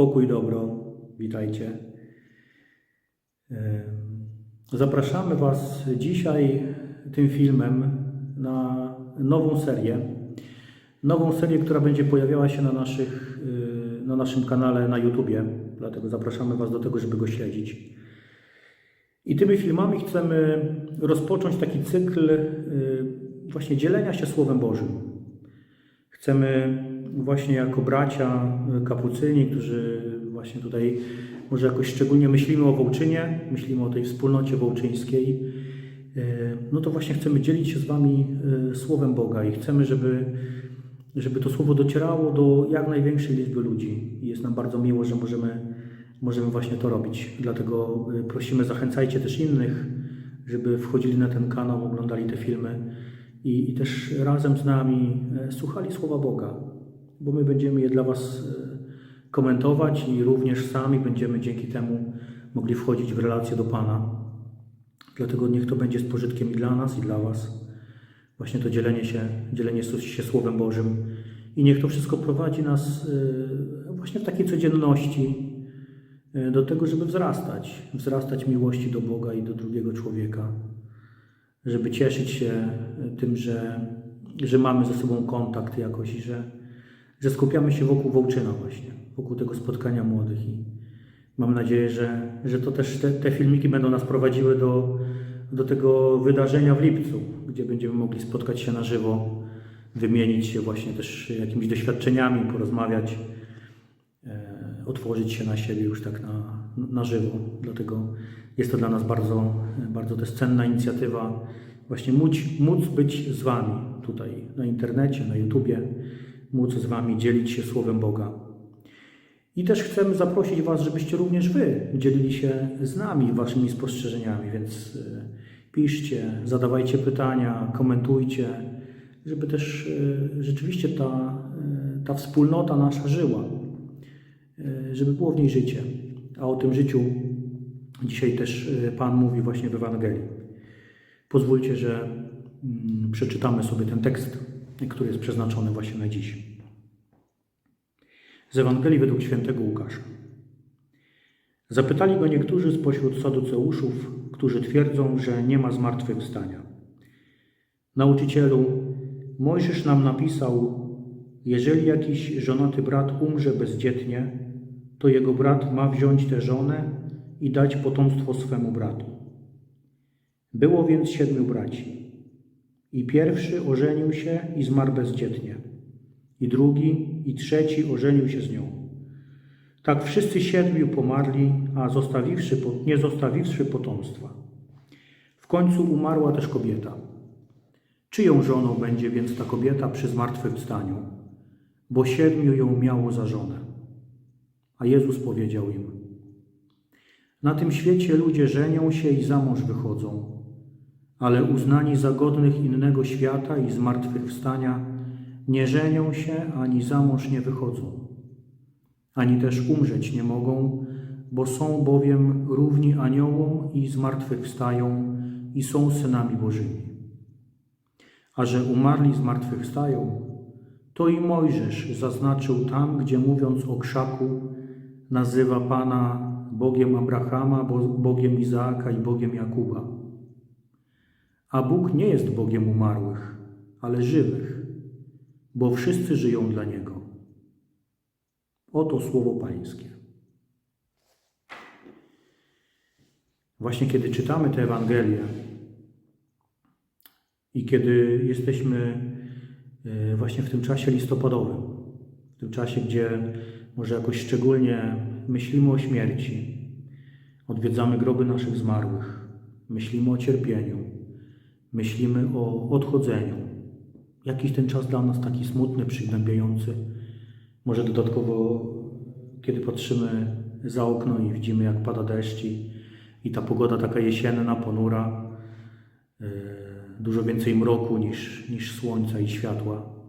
Pokój, dobro, witajcie. Zapraszamy Was dzisiaj tym filmem na nową serię. Nową serię, która będzie pojawiała się na, naszych, y, na naszym kanale na YouTubie. Dlatego zapraszamy Was do tego, żeby go śledzić. I tymi filmami chcemy rozpocząć taki cykl y, właśnie dzielenia się Słowem Bożym. Chcemy właśnie jako bracia kapucyni, którzy właśnie tutaj może jakoś szczególnie myślimy o Wołczynie, myślimy o tej wspólnocie wołczyńskiej, e, no to właśnie chcemy dzielić się z Wami e, Słowem Boga i chcemy, żeby, żeby to Słowo docierało do jak największej liczby ludzi. I jest nam bardzo miło, że możemy, możemy właśnie to robić. Dlatego e, prosimy, zachęcajcie też innych, żeby wchodzili na ten kanał, oglądali te filmy i, i też razem z nami e, słuchali Słowa Boga, bo my będziemy je dla Was e, komentować i również sami będziemy dzięki temu mogli wchodzić w relacje do Pana. Dlatego niech to będzie z pożytkiem i dla nas, i dla Was. Właśnie to dzielenie się, dzielenie się Słowem Bożym. I niech to wszystko prowadzi nas e, właśnie w takiej codzienności e, do tego, żeby wzrastać. Wzrastać miłości do Boga i do drugiego człowieka żeby cieszyć się tym, że, że mamy ze sobą kontakt jakoś i że, że skupiamy się wokół Wołczyna właśnie, wokół tego spotkania młodych i mam nadzieję, że, że to też te, te filmiki będą nas prowadziły do, do tego wydarzenia w lipcu, gdzie będziemy mogli spotkać się na żywo, wymienić się właśnie też jakimiś doświadczeniami, porozmawiać, e, otworzyć się na siebie już tak na, na żywo. Dlatego jest to dla nas bardzo, bardzo też cenna inicjatywa, właśnie móc, móc być z Wami tutaj na internecie, na YouTubie, móc z Wami dzielić się Słowem Boga. I też chcemy zaprosić Was, żebyście również Wy dzielili się z nami Waszymi spostrzeżeniami, więc e, piszcie, zadawajcie pytania, komentujcie, żeby też e, rzeczywiście ta, e, ta wspólnota nasza żyła, żeby było w niej życie. A o tym życiu dzisiaj też Pan mówi właśnie w Ewangelii. Pozwólcie, że mm, przeczytamy sobie ten tekst, który jest przeznaczony właśnie na dziś. Z Ewangelii według świętego Łukasza. Zapytali go niektórzy spośród saduceuszów, którzy twierdzą, że nie ma zmartwychwstania. Nauczycielu, Mojżesz nam napisał, jeżeli jakiś żonaty brat umrze bezdzietnie, to jego brat ma wziąć tę żonę i dać potomstwo swemu bratu. Było więc siedmiu braci. I pierwszy ożenił się i zmarł bezdzietnie. I drugi i trzeci ożenił się z nią. Tak wszyscy siedmiu pomarli, a zostawiwszy, nie zostawiwszy potomstwa. W końcu umarła też kobieta. Czyją żoną będzie więc ta kobieta przy zmartwychwstaniu? Bo siedmiu ją miało za żonę. A Jezus powiedział im: Na tym świecie ludzie żenią się i za mąż wychodzą, ale uznani za godnych innego świata i zmartwychwstania nie żenią się ani za mąż nie wychodzą, ani też umrzeć nie mogą, bo są bowiem równi aniołom i zmartwychwstają i są synami Bożymi. A że umarli zmartwychwstają, to i Mojżesz zaznaczył tam, gdzie mówiąc o krzaku, nazywa Pana Bogiem Abrahama, Bo- Bogiem Izaaka i Bogiem Jakuba. A Bóg nie jest Bogiem umarłych, ale żywych, bo wszyscy żyją dla Niego. Oto słowo Pańskie. Właśnie kiedy czytamy tę Ewangelię i kiedy jesteśmy e, właśnie w tym czasie listopadowym, w tym czasie, gdzie może jakoś szczególnie myślimy o śmierci, odwiedzamy groby naszych zmarłych, myślimy o cierpieniu, myślimy o odchodzeniu. Jakiś ten czas dla nas taki smutny, przygnębiający. Może dodatkowo, kiedy patrzymy za okno i widzimy, jak pada deszcz i, i ta pogoda taka jesienna, ponura, yy, dużo więcej mroku niż, niż słońca i światła,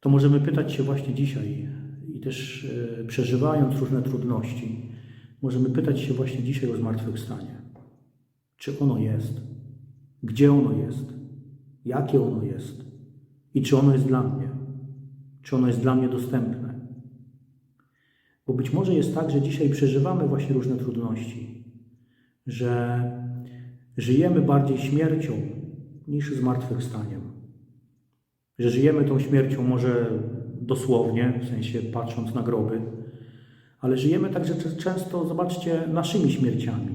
to możemy pytać się właśnie dzisiaj i też e, przeżywając różne trudności, możemy pytać się właśnie dzisiaj o zmartwychwstanie. Czy ono jest? Gdzie ono jest? Jakie ono jest? I czy ono jest dla mnie? Czy ono jest dla mnie dostępne? Bo być może jest tak, że dzisiaj przeżywamy właśnie różne trudności, że żyjemy bardziej śmiercią niż zmartwychwstaniem. Że żyjemy tą śmiercią może dosłownie, w sensie patrząc na groby, ale żyjemy także często, zobaczcie, naszymi śmierciami,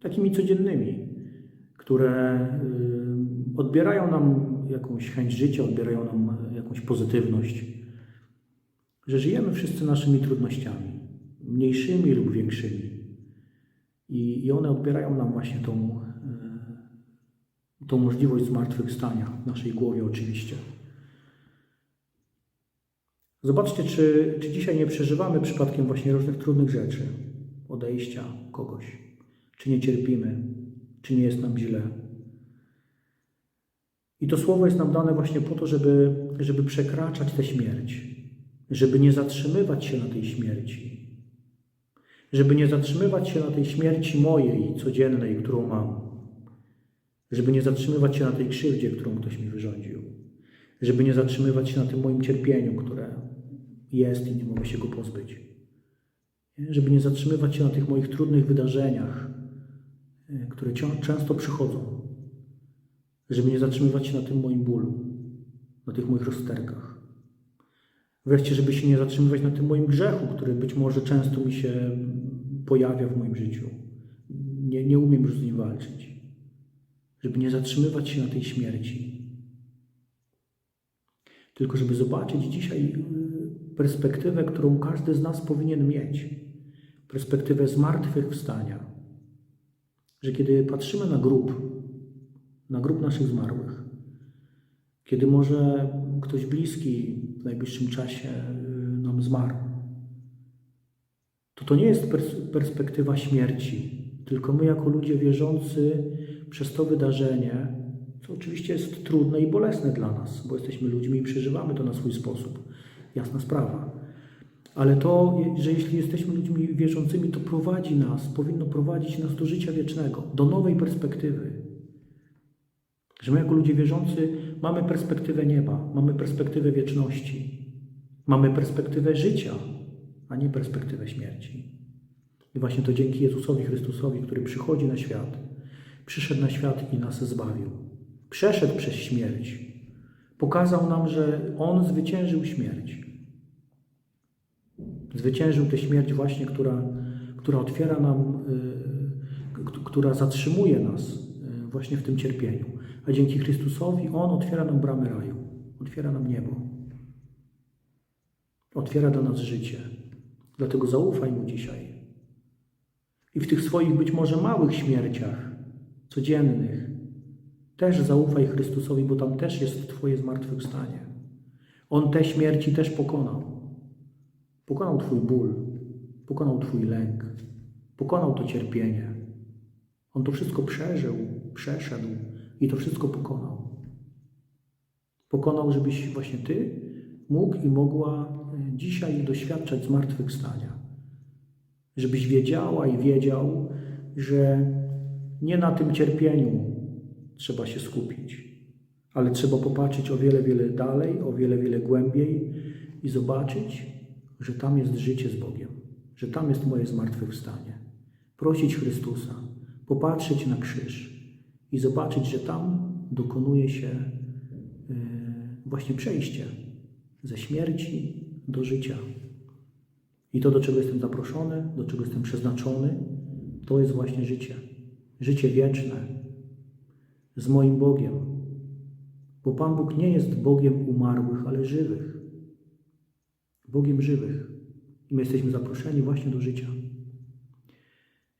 takimi codziennymi, które y, odbierają nam jakąś chęć życia, odbierają nam jakąś pozytywność. Że żyjemy wszyscy naszymi trudnościami, mniejszymi lub większymi. I, i one odbierają nam właśnie tą, y, tą możliwość zmartwychwstania w naszej głowie oczywiście. Zobaczcie, czy, czy dzisiaj nie przeżywamy przypadkiem właśnie różnych trudnych rzeczy, odejścia kogoś, czy nie cierpimy, czy nie jest nam źle. I to słowo jest nam dane właśnie po to, żeby, żeby przekraczać tę śmierć, żeby nie zatrzymywać się na tej śmierci, żeby nie zatrzymywać się na tej śmierci mojej, codziennej, którą mam, żeby nie zatrzymywać się na tej krzywdzie, którą ktoś mi wyrządził, żeby nie zatrzymywać się na tym moim cierpieniu, które jest i nie mogę się go pozbyć, żeby nie zatrzymywać się na tych moich trudnych wydarzeniach, które cią- często przychodzą, żeby nie zatrzymywać się na tym moim bólu, na tych moich rozterkach. Wreszcie, żeby się nie zatrzymywać na tym moim grzechu, który być może często mi się pojawia w moim życiu. Nie, nie umiem już z nim walczyć. Żeby nie zatrzymywać się na tej śmierci. Tylko żeby zobaczyć dzisiaj y, perspektywę, którą każdy z nas powinien mieć. Perspektywę zmartwychwstania. Że kiedy patrzymy na grób, na grób naszych zmarłych, kiedy może ktoś bliski w najbliższym czasie y, nam zmarł, to to nie jest pers- perspektywa śmierci, tylko my jako ludzie wierzący przez to wydarzenie, co oczywiście jest trudne i bolesne dla nas, bo jesteśmy ludźmi i przeżywamy to na swój sposób. Jasna sprawa. Ale to, że jeśli jesteśmy ludźmi wierzącymi, to prowadzi nas, powinno prowadzić nas do życia wiecznego, do nowej perspektywy. Że my jako ludzie wierzący mamy perspektywę nieba, mamy perspektywę wieczności, mamy perspektywę życia, a nie perspektywę śmierci. I właśnie to dzięki Jezusowi Chrystusowi, który przychodzi na świat, przyszedł na świat i nas zbawił. Przeszedł przez śmierć. Pokazał nam, że On zwyciężył śmierć. Zwyciężył tę śmierć właśnie, która, która otwiera nam, y, która zatrzymuje nas y, właśnie w tym cierpieniu. A dzięki Chrystusowi On otwiera nam bramy raju, otwiera nam niebo, otwiera dla nas życie. Dlatego zaufaj Mu dzisiaj. I w tych swoich być może małych śmierciach, codziennych, też zaufaj Chrystusowi, bo tam też jest Twoje zmartwychwstanie. On te śmierci też pokonał. Pokonał Twój ból, pokonał Twój lęk, pokonał to cierpienie. On to wszystko przeżył, przeszedł i to wszystko pokonał. Pokonał, żebyś właśnie Ty mógł i mogła e, dzisiaj doświadczać zmartwychwstania. Żebyś wiedziała i wiedział, że nie na tym cierpieniu trzeba się skupić, ale trzeba popatrzeć o wiele, wiele dalej, o wiele, wiele głębiej i zobaczyć, że tam jest życie z Bogiem, że tam jest moje zmartwychwstanie. Prosić Chrystusa, popatrzeć na krzyż i zobaczyć, że tam dokonuje się yy, właśnie przejście ze śmierci do życia. I to, do czego jestem zaproszony, do czego jestem przeznaczony, to jest właśnie życie. Życie wieczne z moim Bogiem. Bo Pan Bóg nie jest Bogiem umarłych, ale żywych. Bogiem żywych. I my jesteśmy zaproszeni właśnie do życia.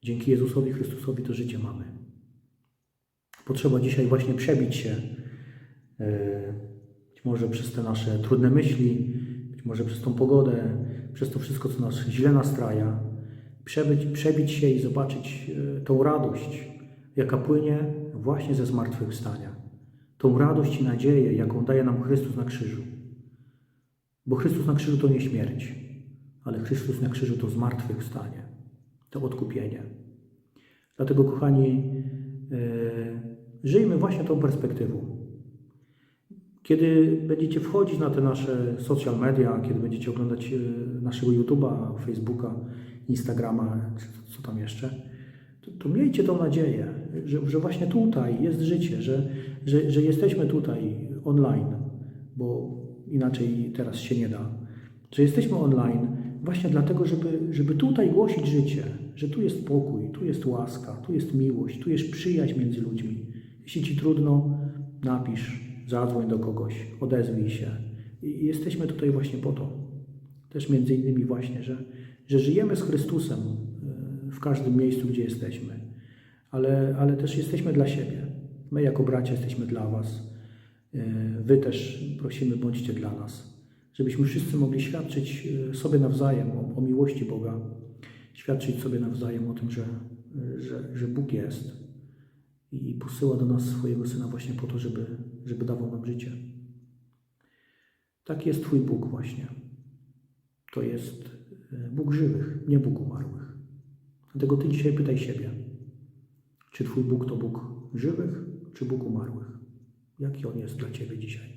Dzięki Jezusowi Chrystusowi to życie mamy. Potrzeba dzisiaj właśnie przebić się, e, być może przez te nasze trudne myśli, być może przez tą pogodę, przez to wszystko, co nas źle nastraja, przebyć, przebić się i zobaczyć e, tą radość, jaka płynie właśnie ze zmartwychwstania. Tą radość i nadzieję, jaką daje nam Chrystus na krzyżu. Bo Chrystus na krzyżu to nie śmierć, ale Chrystus na krzyżu to zmartwychwstanie, to odkupienie. Dlatego, kochani, e, żyjmy właśnie tą perspektywą. Kiedy będziecie wchodzić na te nasze social media, kiedy będziecie oglądać e, naszego YouTube'a, Facebooka, Instagrama, co tam jeszcze, to, to miejcie tą nadzieję, że, że właśnie tutaj jest życie, że, że, że jesteśmy tutaj online, bo inaczej teraz się nie da. Że jesteśmy online właśnie dlatego, żeby, żeby tutaj głosić życie, że tu jest pokój, tu jest łaska, tu jest miłość, tu jest przyjaźń między ludźmi. Jeśli ci trudno, napisz, zadzwoń do kogoś, odezwij się. I jesteśmy tutaj właśnie po to. Też między innymi właśnie, że, że żyjemy z Chrystusem e, w każdym miejscu, gdzie jesteśmy, ale, ale też jesteśmy dla siebie. My jako bracia jesteśmy dla Was. E, Wy też prosimy, bądźcie dla nas, żebyśmy wszyscy mogli świadczyć e, sobie nawzajem o, o miłości Boga, świadczyć sobie nawzajem o tym, że, że, że Bóg jest i posyła do nas swojego Syna właśnie po to, żeby, żeby dawał nam życie. Tak jest Twój Bóg właśnie. To jest e, Bóg żywych, nie Bóg umarłych. Dlatego Ty dzisiaj pytaj siebie, czy Twój Bóg to Bóg żywych, czy Bóg umarłych? Jaki On jest dla Ciebie dzisiaj?